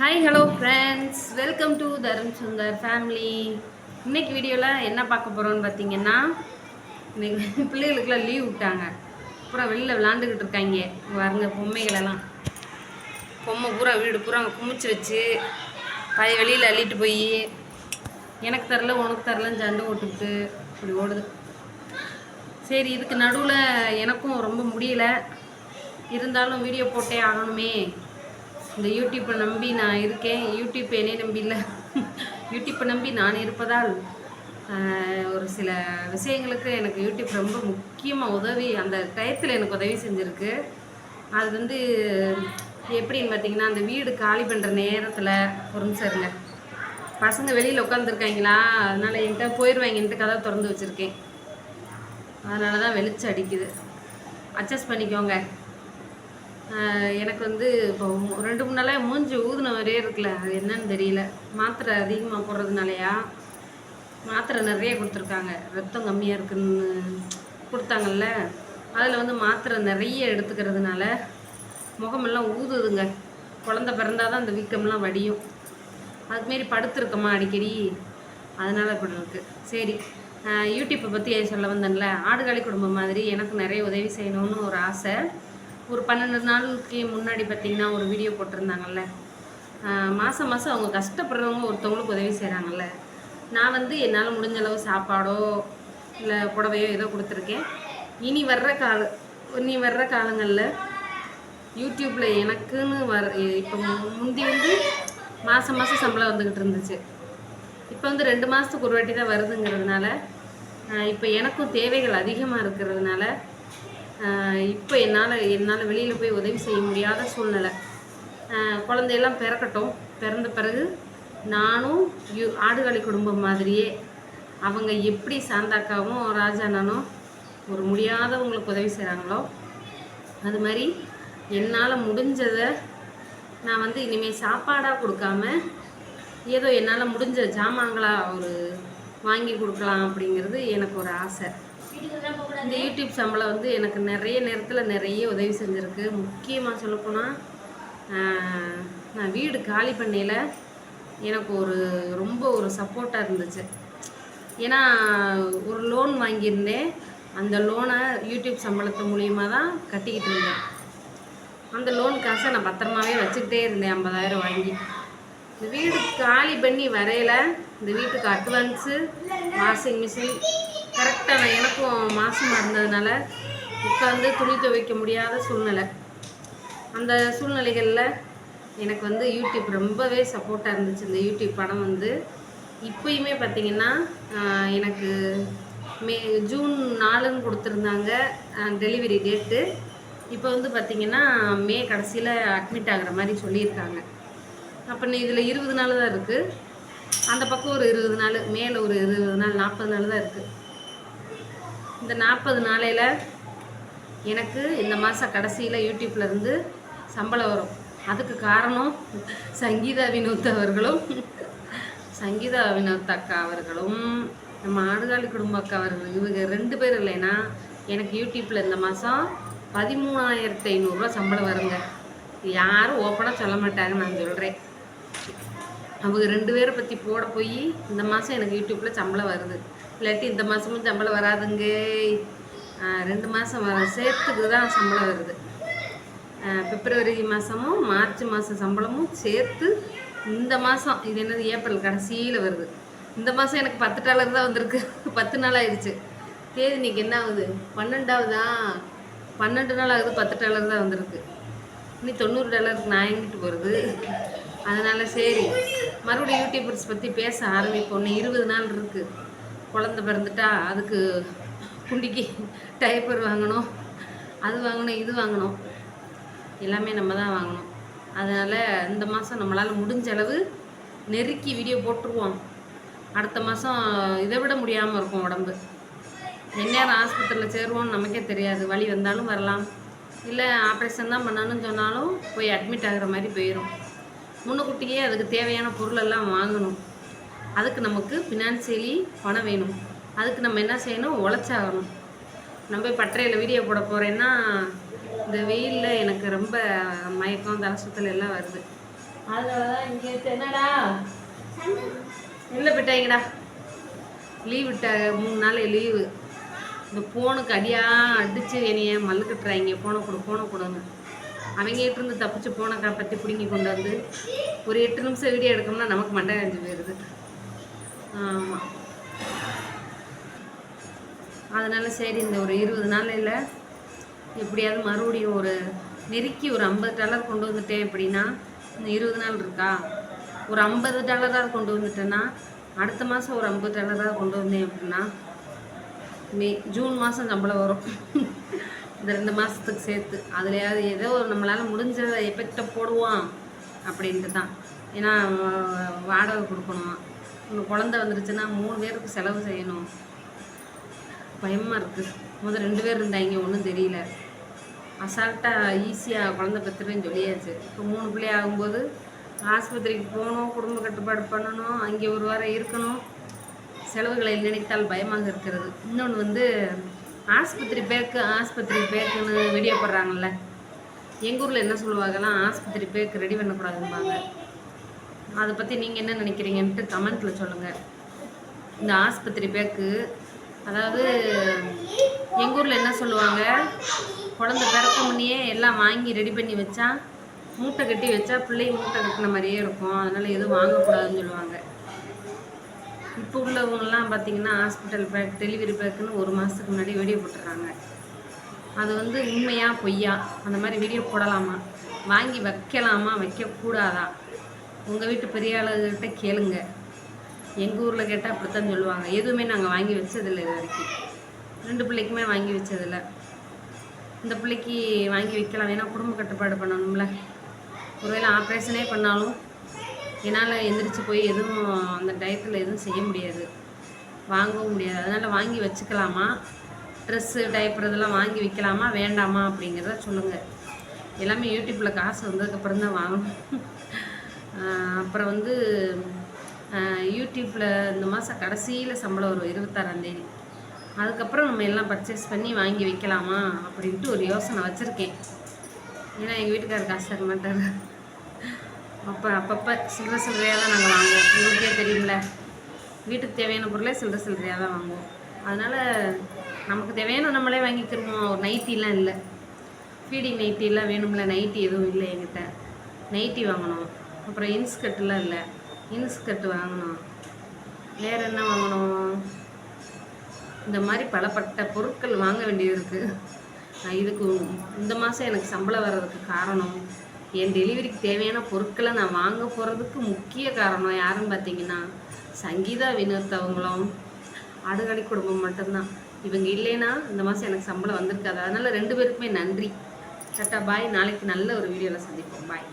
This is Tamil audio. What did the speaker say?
Hi hello friends welcome to Tharun Sundar family இன்னைக்கு வீடியோவில் என்ன பார்க்க போகிறோம்னு பார்த்தீங்கன்னா இன்னைக்கு பிள்ளைகளுக்குலாம் லீவ் விட்டாங்க. பூரா வெளியில் விளாண்டுக்கிட்டு இருக்காங்க. பாருங்க பொம்மைகளெல்லாம். பொம்மை பூரா வீடு பூரா அங்கே குமிச்சு வச்சு பழைய வெளியில் அள்ளிட்டு போய் எனக்கு தரல உனக்கு தரலன்னு சண்டை ஓட்டுக்கிட்டு இப்படி ஓடுது. சரி இதுக்கு நடுவில் எனக்கும் ரொம்ப முடியல. இருந்தாலும் வீடியோ போட்டே ஆகணுமே. இந்த யூடியூப்பை நம்பி நான் இருக்கேன். யூடியூப் என்னை நம்பி இல்லை. யூடியூப்பை நம்பி நான் இருப்பதால் ஒரு சில விஷயங்களுக்கு எனக்கு யூடியூப் ரொம்ப முக்கியமாக உதவி அந்த டயத்தில் எனக்கு உதவி செஞ்சுருக்கு. அது வந்து எப்படின்னு பார்த்தீங்கன்னா அந்த வீடு காலி பண்ணுற நேரத்தில் ஒரு நிமிஷம் இருங்க பசங்க வெளியில் உட்காந்துருக்காங்களா அதனால் என்கிட்ட போயிடுவாங்கன்ட்டு கதை திறந்து வச்சுருக்கேன். அதனால தான் வெளிச்சம் அடிக்குது. அட்ஜஸ்ட் பண்ணிக்கோங்க. எனக்கு வந்து இப்போ ரெண்டு மூணு நாளாக மூஞ்சி ஊதுன மாதிரியே இருக்குல்ல அது என்னன்னு தெரியல. மாத்திரை அதிகமாக போடுறதுனாலயா? மாத்திரை நிறைய கொடுத்துருக்காங்க. ரத்தம் கம்மியாக இருக்குன்னு கொடுத்தாங்கல்ல. அதில் வந்து மாத்திரை நிறைய எடுத்துக்கிறதுனால முகமெல்லாம் ஊதுதுங்க. குழந்த பிறந்தாதான் அந்த வீக்கம்லாம் வடியும். அதுமாரி படுத்துருக்கோமா அடிக்கடி? அதனால் இப்படி இருக்குது சரி. யூடியூப்பை பற்றி சொல்ல வந்தேன்ல. ஆடுகாலி குடும்பம் மாதிரி எனக்கு நிறைய உதவி செய்யணும்னு ஒரு ஆசை. ஒரு பன்னெண்டு நாளுக்கு முன்னாடி பார்த்தீங்கன்னா ஒரு வீடியோ போட்டிருந்தாங்கல்ல. மாதம் மாதம் அவங்க கஷ்டப்படுறவங்க ஒருத்தவங்களுக்கு உதவி செய்கிறாங்கல்ல நான் வந்து என்னால் முடிஞ்ச அளவு சாப்பாடோ இல்லை புடவையோ ஏதோ கொடுத்துருக்கேன். இனி வர்ற கால இனி வர்ற காலங்களில் யூடியூப்பில் எனக்குன்னு வர இப்போ முந்தி வந்து மாதம் மாதம் சம்பளம் வந்துக்கிட்டு இருந்துச்சு. இப்போ வந்து ரெண்டு மாதத்துக்கு ஒரு வாட்டி தான் வருதுங்கிறதுனால இப்போ எனக்கும் தேவைகள் அதிகமாக இருக்கிறதுனால இப்போ என்னால் என்னால் வெளியில் போய் உதவி செய்ய முடியாத சூழ்நிலை. குழந்தையெல்லாம் பிறக்கட்டும். பிறந்த பிறகு நானும் யூ ஆடுகளி குடும்பம் மாதிரியே அவங்க எப்படி சாந்தாக்காவும் ராஜாண்ணனும் ஒரு முடியாதவங்களுக்கு உதவி செய்கிறாங்களோ அது மாதிரி என்னால் முடிஞ்சதை நான் வந்து இனிமேல் சாப்பாடாக கொடுக்காம ஏதோ என்னால் முடிஞ்ச ஜாமான்களாக ஒரு வாங்கி கொடுக்கலாம் அப்படிங்கிறது எனக்கு ஒரு ஆசை. இந்த யூடியூப் சம்பளம் வந்து எனக்கு நிறைய நேரத்தில் நிறைய உதவி செஞ்சுருக்கு. முக்கியமாக சொல்லப்போனால் நான் வீடு காலி பண்ணையில் எனக்கு ஒரு ரொம்ப ஒரு சப்போர்ட்டாக இருந்துச்சு. ஏன்னா ஒரு லோன் வாங்கியிருந்தேன். அந்த லோனை யூடியூப் சம்பளத்து மூலியமாக தான் கட்டிக்கிட்டு இருந்தேன். அந்த லோன் காசை நான் பத்திரமாவே வச்சுக்கிட்டே இருந்தேன் ஐம்பதாயிரம் வாங்கி. இந்த வீடு காலி பண்ணி வரையில் இந்த வீட்டுக்கு அட்வான்ஸு வாஷிங் மிஷின் கரெக்டாக நான் எனக்கும் மாசமாக இருந்ததுனால உட்காந்து துணி துவைக்க முடியாத சூழ்நிலை. அந்த சூழ்நிலைகளில் எனக்கு வந்து யூடியூப் ரொம்பவே சப்போர்ட்டாக இருந்துச்சு. இந்த யூடியூப் படம் வந்து இப்போயுமே பார்த்திங்கன்னா எனக்கு மே ஜூன் நாலுன்னு கொடுத்துருந்தாங்க டெலிவரி டேட்டு. இப்போ வந்து பார்த்திங்கன்னா மே கடைசியில் அட்மிட் ஆகிற மாதிரி சொல்லியிருக்காங்க. அப்போ இதில் இருபது நாள் தான் இருக்குது அந்த பக்கம் ஒரு இருபது நாள் மேலே ஒரு இருபது நாள் நாற்பது நாள் தான் இருக்குது இந்த நாற்பது நாளையில் எனக்கு இந்த மாதம் கடைசியில் யூடியூப்ல இருந்து சம்பளம் வரும். அதுக்கு காரணம் சங்கீதா வினோத் அவர்களும் சங்கீதா வினோத் அக்கா அவர்களும் நம்ம ஆடுகாலி குடும்ப அக்கா அவர்கள் இவங்க ரெண்டு பேர் இல்லைன்னா எனக்கு யூடியூப்பில் இந்த மாதம் பதிமூணாயிரத்து ஐநூறுரூவா சம்பளம் வருங்க. யாரும் ஓப்பனாக சொல்ல மாட்டாங்க நான் சொல்கிறேன் அவங்க ரெண்டு பேரை பற்றி போட போய் இந்த மாதம் எனக்கு யூடியூப்பில் சம்பளம் வருது. இல்லாட்டி இந்த மாதமும் சம்பளம் வராதுங்க. ரெண்டு மாதம் வர சேர்த்துக்கு தான் சம்பளம் வருது. பிப்ரவரி மாதமும் மார்ச் மாதம் சம்பளமும் சேர்த்து இந்த மாதம் இது என்னது ஏப்ரல் கடைசியில் வருது. இந்த மாதம் எனக்கு பத்து டாலர் தான் வந்திருக்கு. பத்து நாள் ஆயிடுச்சு. தேதி இன்னைக்கு என்ன ஆகுது? பன்னெண்டாவதா? பன்னெண்டு நாள் ஆகுது பத்து டாலர் தான் வந்திருக்கு. இனி தொண்ணூறு டாலருக்கு நான் எங்கிட்டு போகிறது அதனால் சரி. மறுபடியும் யூடியூபர்ஸ் பற்றி பேச ஆரம்பிப்போம். இன்னும் இருபது நாள் இருக்குது குழந்த பிறந்துட்டா அதுக்கு குண்டிக்கு டைப்பர் வாங்கணும் அது வாங்கணும் இது வாங்கணும். எல்லாமே நம்ம தான் வாங்கணும். அதனால் இந்த மாதம் நம்மளால் முடிஞ்ச அளவு நெருக்கி வீடியோ போட்டுருவோம். அடுத்த மாதம் இதை விட முடியாமல் இருக்கும் உடம்பு. எந்நேரம் ஆஸ்பத்திரியில் சேருவோம்னு நமக்கே தெரியாது. வழி வந்தாலும் வரலாம். இல்லை ஆப்ரேஷன் தான் பண்ணணும்னு சொன்னாலும் போய் அட்மிட் ஆகுற மாதிரி போயிடும் முன்னுக்குட்டியே அதுக்கு தேவையான பொருளெல்லாம் வாங்கணும். அதுக்கு நமக்கு ஃபினான்சியலி பணம் வேணும். அதுக்கு நம்ம என்ன செய்யணும்? உழைச்சாகணும். நம்ம போய் பட்டறையில் வீடியோ போட போகிறேன்னா இந்த வெயிலில் எனக்கு ரொம்ப மயக்கம் தலை எல்லாம் வருது. அதனாலதான் இங்கே என்னடா? இல்லை போயிட்டாங்கடா லீவ் விட்ட மூணு நாள் லீவு இந்த ஃபோனுக்கு அடியாக அடித்து என்னைய மல்லு கட்டுறாங்க. ஃபோனை கொடு ஃபோனை கொடுங்க அவங்க இருந்து தப்பிச்சு ஃபோனை பற்றி பிடுங்கி கொண்டு வந்து ஒரு எட்டு நிமிஷம் வீடியோ எடுக்கணும்னா நமக்கு மண்டை அஞ்சு போயிடுது ஆமாம் அதனால் சரி இந்த ஒரு இருபது நாள் இல்லை எப்படியாவது மறுபடியும் ஒரு நெருக்கி ஒரு ஐம்பது டாலர் கொண்டு வந்துட்டேன் அப்படின்னா இந்த இருபது நாள் இருக்கா? ஒரு ஐம்பது டாலராக கொண்டு வந்துட்டேன்னா அடுத்த மாதம் ஒரு ஐம்பது டாலராக கொண்டு வந்தேன் அப்படின்னா மே ஜூன் மாதம் சம்பளம் வரும். இந்த ரெண்டு மாதத்துக்கு சேர்த்து. அதுலையாவது ஏதோ ஒரு நம்மளால் முடிஞ்ச எஃபெக்டை போடுவோம் அப்படின்ட்டு தான் ஏன்னா வாடகை கொடுக்கணும். குழந்த வந்துருச்சுன்னா மூணு பேருக்கு செலவு செய்யணும். பயமாக இருக்குது முதல் ரெண்டு பேர் இருந்தாங்க ஒன்றும் தெரியல. அசால்ட்டாக ஈஸியாக குழந்தை பெற்றுருவேன்னு சொல்லியாச்சு. இப்போ மூணு பிள்ளை ஆகும்போது ஆஸ்பத்திரிக்கு போகணும் குடும்ப கட்டுப்பாடு பண்ணணும் அங்கே ஒரு வாரம் இருக்கணும். செலவுகளை நினைத்தால் பயமாக இருக்கிறது. இன்னொன்று வந்து ஆஸ்பத்திரி பேக்கு ஆஸ்பத்திரி பேக்குன்னு வீடியோ போடுறாங்கல்ல. எங்கள் ஊரில் என்ன சொல்லுவாங்கலாம் ஆஸ்பத்திரி பேக்கு ரெடி பண்ணக்கூடாதும்பாங்க. அதை பற்றி நீங்கள் என்ன நினைக்கிறீங்கன்ட்டு கமெண்ட்டில் சொல்லுங்கள் இந்த ஆஸ்பத்திரி பேக்கு அதாவது எங்கள் ஊரில் என்ன சொல்லுவாங்க? குழந்த பிறக்க முன்னையே எல்லாம் வாங்கி ரெடி பண்ணி வச்சா மூட்டை கட்டி வச்சா பிள்ளைங்க மூட்டை கட்டின மாதிரியே இருக்கும். அதனால் எதுவும் வாங்கக்கூடாதுன்னு சொல்லுவாங்க. இப்போ உள்ளவங்கலாம் பார்த்திங்கன்னா ஹாஸ்பிட்டல் பேக் டெலிவரி பேக்குன்னு ஒரு மாதத்துக்கு முன்னாடி வீடியோ போட்டுறாங்க. அது வந்து உண்மையாக பொய்யா? அந்த மாதிரி வீடியோ போடலாமா? வாங்கி வைக்கலாமா? வைக்கக்கூடாதா? உங்கள் வீட்டு பெரிய ஆளுகிட்ட கேளுங்க. எங்கள் ஊரில் கேட்டால் அப்படித்தான் சொல்லுவாங்க. எதுவுமே நாங்கள் வாங்கி வச்சதில்லை இது வரைக்கும். ரெண்டு பிள்ளைக்குமே வாங்கி வச்சதில்லை. இந்த பிள்ளைக்கு வாங்கி வைக்கலாம். ஏன்னா குடும்ப கட்டுப்பாடு பண்ணணும்ல. ஒருவேளை ஆப்ரேஷனே பண்ணாலும் என்னால் எந்திரிச்சு போய் எதுவும் அந்த டயத்தில் எதுவும் செய்ய முடியாது. வாங்கவும் முடியாது. அதனால் வாங்கி வச்சுக்கலாமா? ட்ரெஸ்ஸு டைப்பர் இதெல்லாம் வாங்கி வைக்கலாமா? வேண்டாமா? அப்படிங்கிறத சொல்லுங்கள் எல்லாமே யூடியூப்பில் காசு வந்ததுக்கப்புறம் தான் வாங்கணும். அப்புறம் வந்து யூடியூப்பில் இந்த மாதம் கடைசியில் சம்பளம் வரும் இருபத்தாறாந்தேதி அதுக்கப்புறம் நம்ம எல்லாம் பர்ச்சேஸ் பண்ணி வாங்கி வைக்கலாமா அப்படின்ட்டு ஒரு யோசனை வச்சுருக்கேன். ஏன்னா எங்கள் வீட்டுக்காரர் காசு தர மாட்டார். அப்போ அப்பப்போ சில்லற சில்லறையாக தான் நாங்கள் வாங்குவோம். உங்களுக்கே தெரியும்ல. வீட்டுக்கு தேவையான பொருளே சில்லற சில்லறையாக தான் வாங்குவோம். அதனால் நமக்கு தேவையான நம்மளே வாங்கிக்கிறோம் ஒரு நைட்டிலாம் இல்லை. ஃபீடிங் நைட்டிலாம் வேணும்ல. நைட்டி எதுவும் இல்லை என்கிட்ட. நைட்டி வாங்கணும். அப்புறம் இன்ஸ்கர்ட்லாம் இல்லை. இன்ஸ்கர்ட் வாங்கணும். வேறு என்ன வாங்கணும்? இந்த மாதிரி பலப்பட்ட பொருட்கள் வாங்க வேண்டியது இருக்குது நான் இதுக்கு இந்த மாதம் எனக்கு சம்பளம் வர்றதுக்கு காரணம் என் டெலிவரிக்கு தேவையான பொருட்களை நான் வாங்க போகிறதுக்கு முக்கிய காரணம் யாருன்னு பார்த்தீங்கன்னா சங்கீதா வினோத் அவங்களும். ஆடுகாலி குடும்பம் மட்டும்தான். இவங்க இல்லைன்னா இந்த மாதம் எனக்கு சம்பளம் வந்திருக்காது. அதனால் ரெண்டு பேருக்குமே நன்றி. கரெக்டாக பாய். நாளைக்கு நல்ல ஒரு வீடியோவில் சந்திப்போம். பாய்.